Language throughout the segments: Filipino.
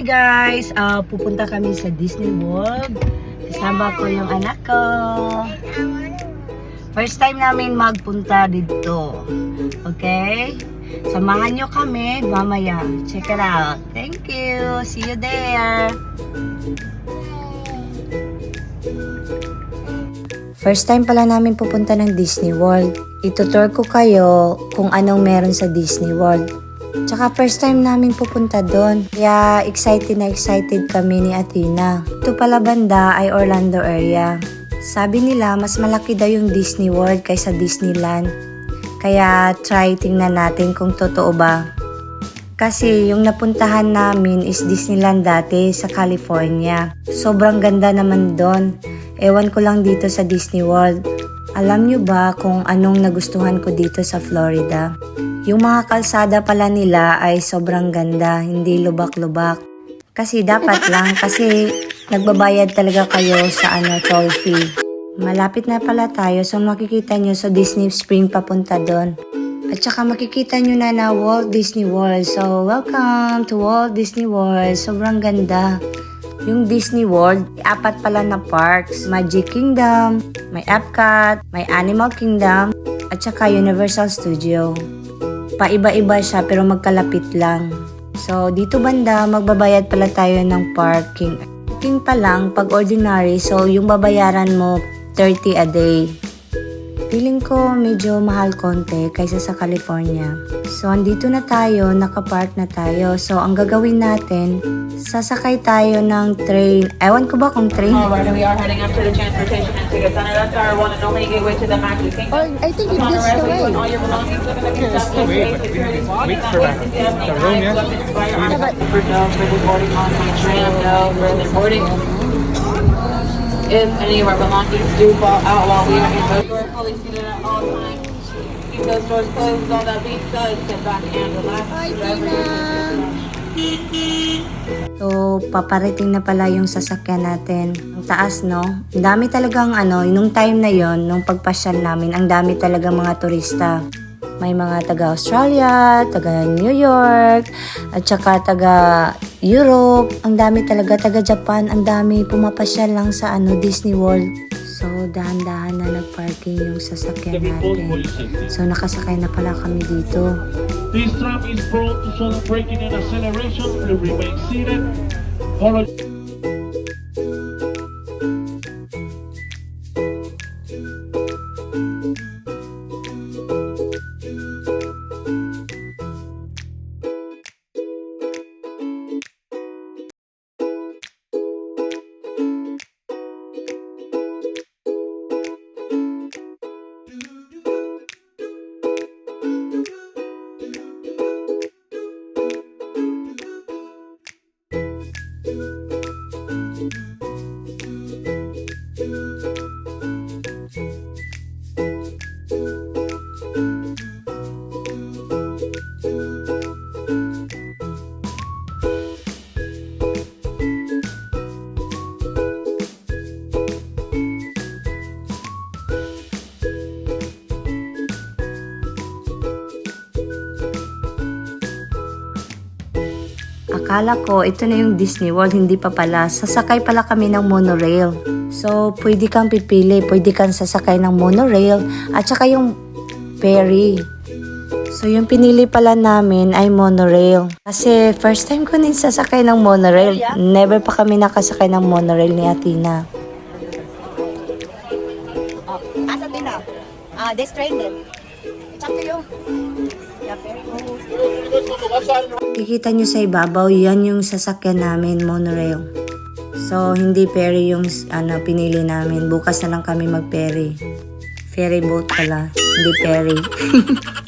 Hey guys, ah pupunta kami sa Disney World. Kasama ko yung anak ko. First time namin magpunta dito. Okay? Samahan nyo kami mamaya. Check it out. Thank you. See you there. First time pala namin pupunta ng Disney World. Itutour ko kayo kung anong meron sa Disney World. Tsaka first time namin pupunta doon. Kaya excited na excited kami ni Athena. Ito pala banda ay Orlando area. Sabi nila mas malaki daw yung Disney World kaysa Disneyland. Kaya try tingnan natin kung totoo ba. Kasi yung napuntahan namin is Disneyland dati sa California. Sobrang ganda naman doon. Ewan ko lang dito sa Disney World. Alam nyo ba kung anong nagustuhan ko dito sa Florida? Yung mga kalsada pala nila ay sobrang ganda, hindi lubak-lubak. Kasi dapat lang, kasi nagbabayad talaga kayo sa ano, toll fee. Malapit na pala tayo, so makikita nyo sa Disney Spring papunta doon. At saka makikita nyo na na Walt Disney World. So, welcome to Walt Disney World. Sobrang ganda. Yung Disney World, apat pala na parks. Magic Kingdom, may Epcot, may Animal Kingdom, at saka Universal Studio. Paiba-iba siya pero magkalapit lang. So, dito banda, magbabayad pala tayo ng parking. Parking pa lang, pag ordinary, so yung babayaran mo, 30 a day. Feeling ko medyo mahal konti kaysa sa California. So, andito na tayo, nakapark na tayo. So, ang gagawin natin, sasakay tayo ng train. Ewan ko ba kung train? Alright, we are heading up to the transportation and ticket center. That's our one and only gateway to the Magic Kingdom. Oh, I think it On is the the way. all your belongings within the concession wait, space. but we Security have walking weeks that for that. If you have any The room, yeah? Yeah, but- for no further boarding on the tram, no further boarding. If any of our belongings do fall out while we are in you are fully seated at all times. Keep those doors closed. All that being said, sit back and relax. Hi, Whatever Tina. you're So, paparating na pala yung sasakyan natin. Ang taas, no? Ang dami talagang ano, nung time na yon nung pagpasyal namin, ang dami talaga mga turista. May mga taga-Australia, taga-New York, at saka taga-Europe. Ang dami talaga, taga-Japan. Ang dami pumapasyal lang sa ano, Disney World. So, dahan-dahan na nag-parking yung sasakyan natin. So, nakasakay na pala kami dito. This tram is prone to sudden braking and acceleration. Please remain seated. Follow Akala ko ito na yung Disney World, hindi pa pala. Sasakay pala kami ng monorail. So, pwede kang pipili, pwede kang sasakay ng monorail at saka yung ferry. So, yung pinili pala namin ay monorail. Kasi first time ko din sasakay ng monorail. Never pa kami nakasakay ng monorail ni Athena. Asa din na? Ah, this train din. It's up to you. Kikita nyo sa ibabaw, yan yung sasakyan namin, monorail. So, hindi ferry yung ano, pinili namin. Bukas na lang kami mag-ferry. Ferry boat pala, hindi ferry.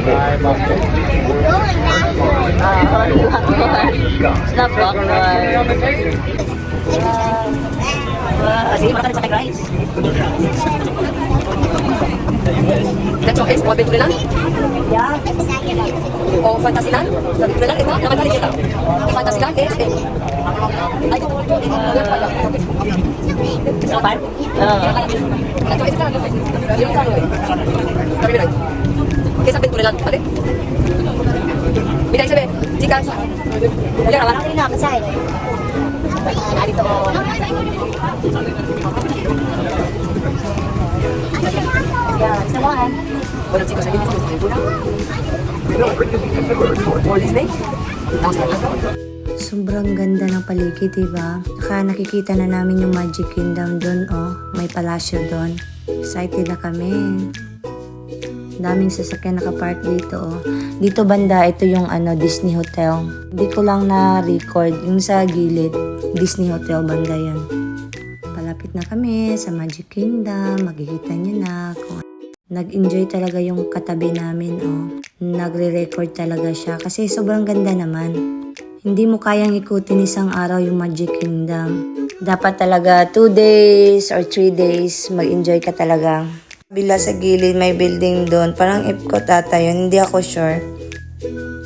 It's not rock, uh, sige, matarik sa guys. Let's okay, o Aventureland? O Fantasyland? Aventureland, ito, naman tayo dito. Fantasyland is in. Ay, yan pala. Kapan? Ito, ito lang. Yung kano eh. Kami minay. Okay, sa Aventureland, pare. Minay sabi, chicas. Yan, awan. na, masay. Narito ko. Yan, samahan. Walang chicas sa dito. Walt Disney? Tapos na lang. Sobrang ganda ng paligid, diba? Saka nakikita na namin yung Magic Kingdom doon, oh. May palasyo doon. Excited na kami. Daming sasakyan nakapark dito, oh. Dito banda, ito yung ano, Disney Hotel. Hindi ko lang na-record. Yung sa gilid, Disney Hotel banda yan. Palapit na kami sa Magic Kingdom. Makikita nyo na kung Nag-enjoy talaga yung katabi namin, oh. Nagre-record talaga siya kasi sobrang ganda naman. Hindi mo kayang ikutin isang araw yung Magic Kingdom. Dapat talaga 2 days or 3 days mag-enjoy ka talaga. Bila sa gilid may building doon, parang Epcot ata yun, hindi ako sure.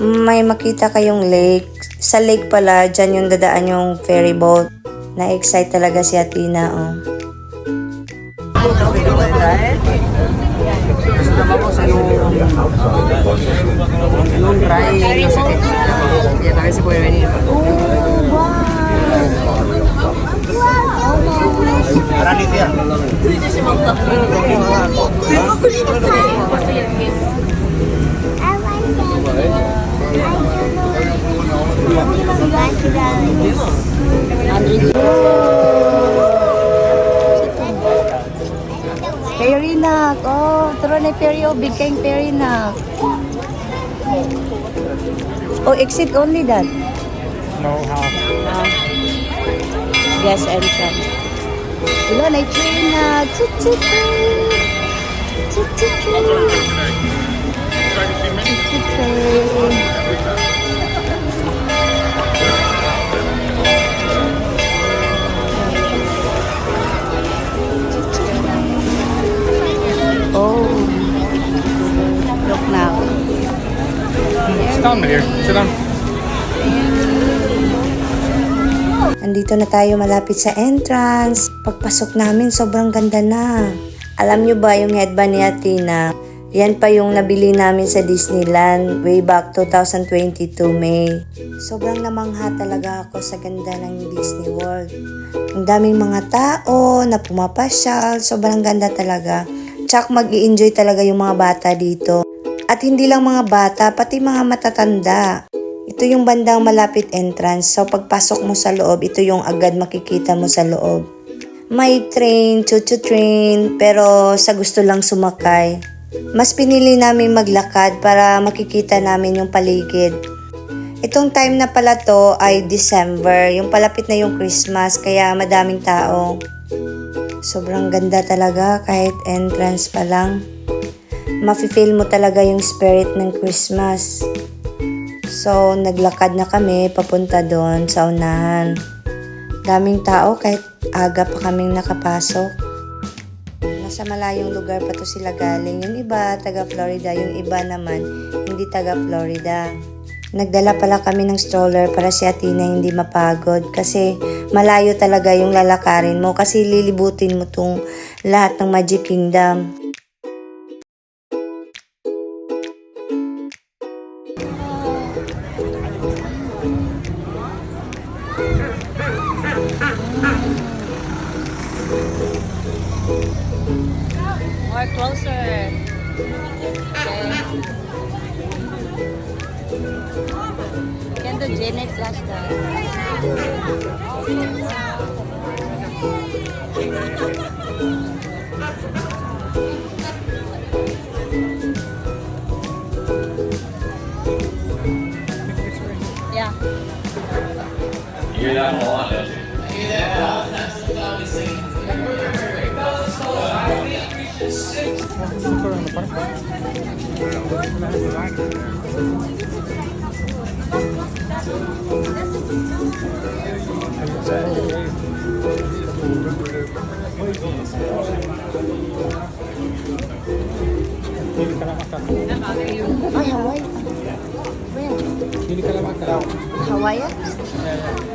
May makita kayong lake. Sa lake pala, dyan yung dadaan yung ferry boat. Na-excite talaga si Atina, oh. Yung na. Oh, turo na Perry. Oh, big kayong Perry na. Oh, exit only that. No, how? Yes, entrance. Hello, na train na. Chit chit train. My dear. Sit down. Andito na tayo malapit sa entrance. Pagpasok namin, sobrang ganda na. Alam nyo ba yung headband ni Athena? Yan pa yung nabili namin sa Disneyland way back 2022 May. Sobrang namangha talaga ako sa ganda ng Disney World. Ang daming mga tao na pumapasyal, sobrang ganda talaga. Tsak mag enjoy talaga yung mga bata dito. At hindi lang mga bata, pati mga matatanda. Ito yung bandang malapit entrance. So pagpasok mo sa loob, ito yung agad makikita mo sa loob. May train, choo train, pero sa gusto lang sumakay. Mas pinili namin maglakad para makikita namin yung paligid. Itong time na pala to ay December, yung palapit na yung Christmas, kaya madaming tao. Sobrang ganda talaga kahit entrance pa lang. Mafe-feel mo talaga yung spirit ng Christmas. So, naglakad na kami papunta doon sa unahan. Daming tao kahit aga pa kaming nakapasok. Nasa malayong lugar pa to sila galing. Yung iba, taga Florida. Yung iba naman, hindi taga Florida. Nagdala pala kami ng stroller para si Atina hindi mapagod kasi malayo talaga yung lalakarin mo kasi lilibutin mo tong lahat ng Magic Kingdom. Closer. Okay. Can do Janet flash down. Yeah. Corona, para cá. Ele quer matar. Hawaii. Ele